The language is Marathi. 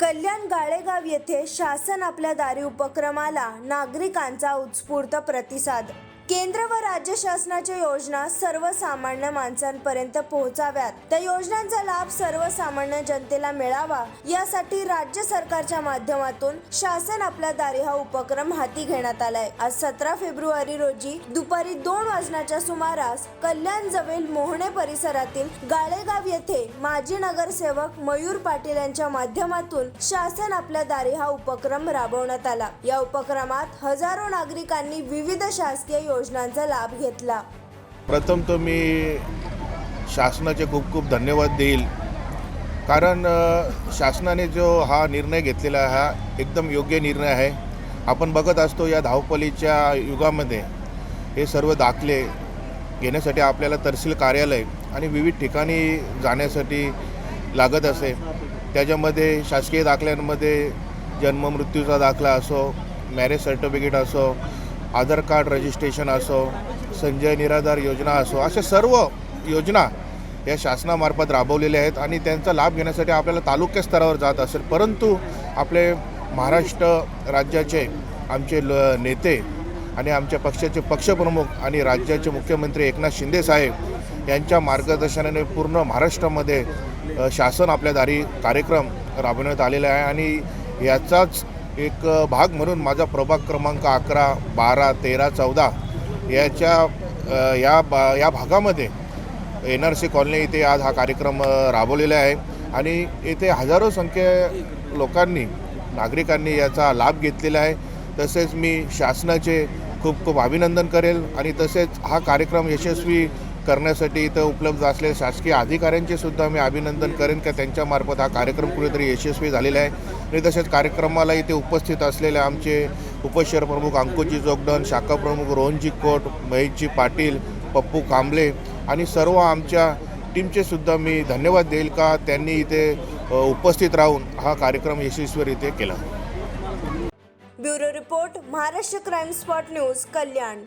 कल्याण गाळेगाव येथे शासन आपल्या दारी उपक्रमाला नागरिकांचा उत्स्फूर्त प्रतिसाद केंद्र व राज्य शासनाच्या योजना सर्वसामान्य माणसांपर्यंत पोहोचाव्यात. त्या योजनांचा लाभ सर्वसामान्य जनतेला मिळावा यासाठी राज्य सरकारच्या माध्यमातून शासन आपल्या दारी हा उपक्रम हाती घेण्यात आलाय. आज सतरा फेब्रुवारी रोजी दुपारी दोन वाजण्याच्या सुमारास कल्याण जवळ मोहणे परिसरातील गाळेगाव येथे माजी नगरसेवक मयूर पाटील यांच्या माध्यमातून शासन आपल्या दारी हा उपक्रम राबवण्यात आला. या उपक्रमात हजारो नागरिकांनी विविध शासकीय योजनांचा लाभ घेतला. प्रथम तर मी शासनाचे खूप खूप धन्यवाद देईल. कारण शासनाने जो हा निर्णय घेतलेला आहे हा एकदम योग्य निर्णय आहे. आपण बघत असतो या धावपलीच्या युगामध्ये हे सर्व दाखले घेण्यासाठी आपल्याला तहसील कार्यालय आणि विविध ठिकाणी जाण्यासाठी लागत असे. त्याच्यामध्ये शासकीय दाखल्यांमध्ये जन्ममृत्यूचा दाखला असो मॅरेज सर्टिफिकेट असो आधार कार्ड रजिस्ट्रेशन असो संजय निराधार योजना असो अशा सर्व योजना या शासनामार्फत राबवलेल्या आहेत आणि त्यांचा लाभ घेण्यासाठी आपल्याला तालुक्या स्तरावर जात असेल. परंतु आपले महाराष्ट्र राज्याचे आमचे ल नेते आणि आमच्या पक्षाचे पक्षप्रमुख आणि राज्याचे मुख्यमंत्री एकनाथ शिंदे साहेब यांच्या मार्गदर्शनाने पूर्ण महाराष्ट्रामध्ये शासन आपल्या दारी कार्यक्रम राबवण्यात आलेला आहे आणि याचाच एक भाग म्हणून माझा प्रभाग क्रमांक अकरा बारा तेरा चौदा याच्या या बा या भागामध्ये एन आर सी कॉलनी इथे आज हा कार्यक्रम राबवलेला आहे. आणि येथे हजारो संख्ये लोकांनी नागरिकांनी याचा लाभ घेतलेला आहे. तसेच मी शासनाचे खूप खूप अभिनंदन करेल आणि तसेच हा कार्यक्रम यशस्वी करण्यासाठी इथं उपलब्ध असलेल्या शासकीय अधिकाऱ्यांचे सुद्धा मी अभिनंदन करेन का त्यांच्यामार्फत हा कार्यक्रम कुठेतरी यशस्वी झालेला आहे. आणि तसेच कार्यक्रमाला इथे उपस्थित असलेले आमचे उपशहर प्रमुख अंकुजी जोगडन शाखा प्रमुख रोहनजी कोट महेशजी पाटील पप्पू कांबळे आणि सर्व आमच्या टीमचे सुद्धा मी धन्यवाद देईल का? त्यांनी इथे उपस्थित राहून हा कार्यक्रम यशस्वीरित्या केला. Bureau report Maharashtra crime spot news Kalyan.